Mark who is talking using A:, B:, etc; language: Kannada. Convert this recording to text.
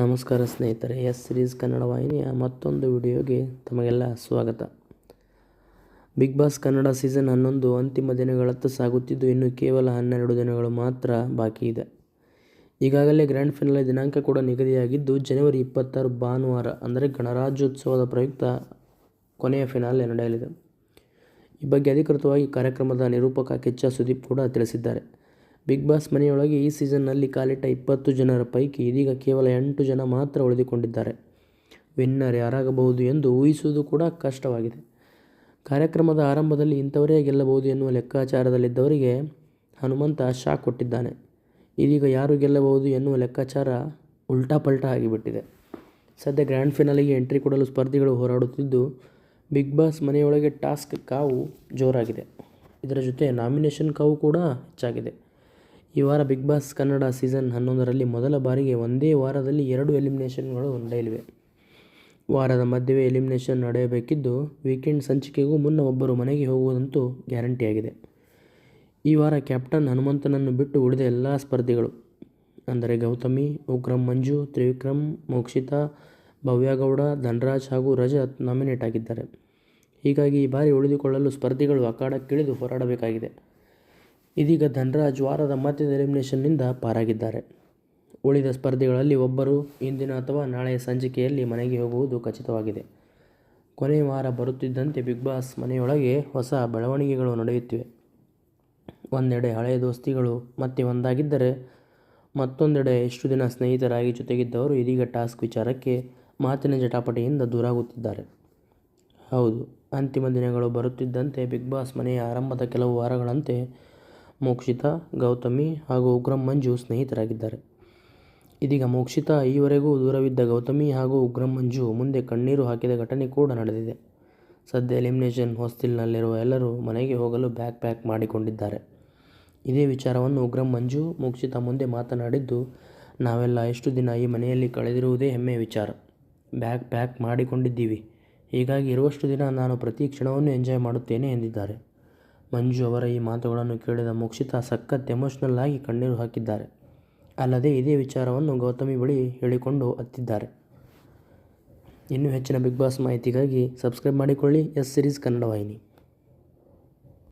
A: ನಮಸ್ಕಾರ ಸ್ನೇಹಿತರೆ, ಎಸ್ ಸಿರೀಸ್ ಕನ್ನಡ ವಾಹಿನಿಯ ಮತ್ತೊಂದು ವಿಡಿಯೋಗೆ ತಮಗೆಲ್ಲ ಸ್ವಾಗತ. ಬಿಗ್ ಬಾಸ್ ಕನ್ನಡ ಸೀಸನ್ ಹನ್ನೊಂದು ಅಂತಿಮ ದಿನಗಳತ್ತ ಸಾಗುತ್ತಿದ್ದು ಇನ್ನು ಕೇವಲ ಹನ್ನೆರಡು ದಿನಗಳು ಮಾತ್ರ ಬಾಕಿ ಇದೆ. ಈಗಾಗಲೇ ಗ್ರ್ಯಾಂಡ್ ಫಿನಾಲೆ ದಿನಾಂಕ ಕೂಡ ನಿಗದಿಯಾಗಿದ್ದು ಜನವರಿ ಇಪ್ಪತ್ತಾರು ಭಾನುವಾರ, ಅಂದರೆ ಗಣರಾಜ್ಯೋತ್ಸವದ ಪ್ರಯುಕ್ತ ಕೊನೆಯ ಫಿನಾಲೆ ನಡೆಯಲಿದೆ. ಈ ಬಗ್ಗೆ ಅಧಿಕೃತವಾಗಿ ಕಾರ್ಯಕ್ರಮದ ನಿರೂಪಕ ಕೆಚ್ಚ ಸುದೀಪ್ ಕೂಡ ತಿಳಿಸಿದ್ದಾರೆ. ಬಿಗ್ ಬಾಸ್ ಮನೆಯೊಳಗೆ ಈ ಸೀಸನ್ನಲ್ಲಿ ಕಾಲಿಟ್ಟ ಇಪ್ಪತ್ತು ಜನರ ಪೈಕಿ ಇದೀಗ ಕೇವಲ ಎಂಟು ಜನ ಮಾತ್ರ ಉಳಿದುಕೊಂಡಿದ್ದಾರೆ. ವಿನ್ನರ್ ಯಾರಾಗಬಹುದು ಎಂದು ಊಹಿಸುವುದು ಕೂಡ ಕಷ್ಟವಾಗಿದೆ. ಕಾರ್ಯಕ್ರಮದ ಆರಂಭದಲ್ಲಿ ಇಂಥವರೇ ಗೆಲ್ಲಬಹುದು ಎನ್ನುವ ಲೆಕ್ಕಾಚಾರದಲ್ಲಿದ್ದವರಿಗೆ ಹನುಮಂತ ಶಾಕ್ ಕೊಟ್ಟಿದ್ದಾನೆ. ಇದೀಗ ಯಾರು ಗೆಲ್ಲಬಹುದು ಎನ್ನುವ ಲೆಕ್ಕಾಚಾರ ಉಲ್ಟಾ ಪಲ್ಟಾ ಆಗಿಬಿಟ್ಟಿದೆ. ಸದ್ಯ ಗ್ರ್ಯಾಂಡ್ ಫಿನಾಲಿಗೆ ಎಂಟ್ರಿ ಕೊಡಲು ಸ್ಪರ್ಧಿಗಳು ಹೋರಾಡುತ್ತಿದ್ದು, ಬಿಗ್ ಬಾಸ್ ಮನೆಯೊಳಗೆ ಟಾಸ್ಕ್ ಕಾವು ಜೋರಾಗಿದೆ. ಇದರ ಜೊತೆ ನಾಮಿನೇಷನ್ ಕಾವು ಕೂಡ ಹೆಚ್ಚಾಗಿದೆ. ಈ ವಾರ ಬಿಗ್ ಬಾಸ್ ಕನ್ನಡ ಸೀಸನ್ ಹನ್ನೊಂದರಲ್ಲಿ ಮೊದಲ ಬಾರಿಗೆ ಒಂದೇ ವಾರದಲ್ಲಿ ಎರಡು ಎಲಿಮಿನೇಷನ್ಗಳು ನಡೆಯಲಿವೆ. ವಾರದ ಮಧ್ಯವೇ ಎಲಿಮಿನೇಷನ್ ನಡೆಯಬೇಕಿದ್ದು, ವೀಕೆಂಡ್ ಸಂಚಿಕೆಗೂ ಮುನ್ನ ಒಬ್ಬರು ಮನೆಗೆ ಹೋಗುವುದಂತೂ ಗ್ಯಾರಂಟಿಯಾಗಿದೆ. ಈ ವಾರ ಕ್ಯಾಪ್ಟನ್ ಹನುಮಂತನನ್ನು ಬಿಟ್ಟು ಉಳಿದ ಎಲ್ಲ ಸ್ಪರ್ಧಿಗಳು ಅಂದರೆ ಗೌತಮಿ ಉಕ್ರಮ್ ಮಂಜು, ತ್ರಿವಿಕ್ರಮ್, ಮೋಕ್ಷಿತಾ, ಭವ್ಯಗೌಡ, ಧನರಾಜ್ ಹಾಗೂ ರಜತ್ ನಾಮಿನೇಟ್ ಆಗಿದ್ದಾರೆ. ಹೀಗಾಗಿ ಈ ಬಾರಿ ಉಳಿದುಕೊಳ್ಳಲು ಸ್ಪರ್ಧಿಗಳು ಅಖಾಡಕ್ಕಿಳಿದು ಹೋರಾಡಬೇಕಾಗಿದೆ. ಇದೀಗ ಧನ್ರಾಜ್ ವಾರದ ಮಧ್ಯದ ಎಲಿಮಿನೇಷನ್ನಿಂದ ಪಾರಾಗಿದ್ದಾರೆ. ಉಳಿದ ಸ್ಪರ್ಧಿಗಳಲ್ಲಿ ಒಬ್ಬರು ಇಂದಿನ ಅಥವಾ ನಾಳೆಯ ಸಂಚಿಕೆಯಲ್ಲಿ ಮನೆಗೆ ಹೋಗುವುದು ಖಚಿತವಾಗಿದೆ. ಕೊನೆಯ ವಾರ ಬರುತ್ತಿದ್ದಂತೆ ಬಿಗ್ ಬಾಸ್ ಮನೆಯೊಳಗೆ ಹೊಸ ಬೆಳವಣಿಗೆಗಳು ನಡೆಯುತ್ತಿವೆ. ಒಂದೆಡೆ ಹಳೆಯ ದೋಸ್ತಿಗಳು ಮತ್ತೆ ಒಂದಾಗಿದ್ದರೆ ಮತ್ತೊಂದೆಡೆ ಎಷ್ಟು ದಿನ ಸ್ನೇಹಿತರಾಗಿ ಜೊತೆಗಿದ್ದವರು ಇದೀಗ ಟಾಸ್ಕ್ ವಿಚಾರಕ್ಕೆ ಮಾತಿನ ಜಟಾಪಟಿಯಿಂದ ದೂರಾಗುತ್ತಿದ್ದಾರೆ. ಹೌದು, ಅಂತಿಮ ದಿನಗಳು ಬರುತ್ತಿದ್ದಂತೆ ಬಿಗ್ ಬಾಸ್ ಮನೆಯ ಆರಂಭದ ಕೆಲವು ವಾರಗಳಂತೆ ಮೋಕ್ಷಿತಾ ಗೌತಮಿ ಹಾಗೂ ಉಗ್ರಂ ಮಂಜು ಸ್ನೇಹಿತರಾಗಿದ್ದಾರೆ. ಇದೀಗ ಮೋಕ್ಷಿತಾ ಈವರೆಗೂ ದೂರವಿದ್ದ ಗೌತಮಿ ಹಾಗೂ ಉಗ್ರಂ ಮಂಜು ಮುಂದೆ ಕಣ್ಣೀರು ಹಾಕಿದ ಘಟನೆ ಕೂಡ ನಡೆದಿದೆ. ಸದ್ಯ ಎಲಿಮಿನೇಷನ್ ಹಾಸ್ಟೆಲ್ನಲ್ಲಿರುವ ಎಲ್ಲರೂ ಮನೆಗೆ ಹೋಗಲು ಬ್ಯಾಗ್ ಪ್ಯಾಕ್ ಮಾಡಿಕೊಂಡಿದ್ದಾರೆ. ಇದೇ ವಿಚಾರವನ್ನು ಉಗ್ರಂ ಮಂಜು ಮೋಕ್ಷಿತಾ ಮುಂದೆ ಮಾತನಾಡಿದ್ದು, ನಾವೆಲ್ಲ ಎಷ್ಟು ದಿನ ಈ ಮನೆಯಲ್ಲಿ ಕಳೆದಿರುವುದೇ ಹೆಮ್ಮೆಯ ವಿಚಾರ. ಬ್ಯಾಗ್ ಪ್ಯಾಕ್ ಮಾಡಿಕೊಂಡಿದ್ದೀವಿ. ಹೀಗಾಗಿ ಇರುವಷ್ಟು ದಿನ ನಾನು ಪ್ರತಿ ಕ್ಷಣವನ್ನು ಎಂಜಾಯ್ ಮಾಡುತ್ತೇನೆ ಎಂದಿದ್ದಾರೆ. ಮಂಜು ಅವರ ಈ ಮಾತುಗಳನ್ನು ಕೇಳಿದ ಮುಕ್ಷಿತಾ ಸಖತ್ ಎಮೋಷ್ನಲ್ ಆಗಿ ಕಣ್ಣೀರು ಹಾಕಿದ್ದಾರೆ. ಅಲ್ಲದೆ ಇದೇ ವಿಚಾರವನ್ನು ಗೌತಮಿ ಬಳಿ ಹೇಳಿಕೊಂಡು ಅತ್ತಿದ್ದಾರೆ ಇನ್ನೂ ಹೆಚ್ಚಿನ ಬಿಗ್ ಬಾಸ್ ಮಾಹಿತಿಗಾಗಿ ಸಬ್ಸ್ಕ್ರೈಬ್ ಮಾಡಿಕೊಳ್ಳಿ. ಎಸ್ ಸಿರೀಸ್ ಕನ್ನಡ ವಾಹಿನಿ.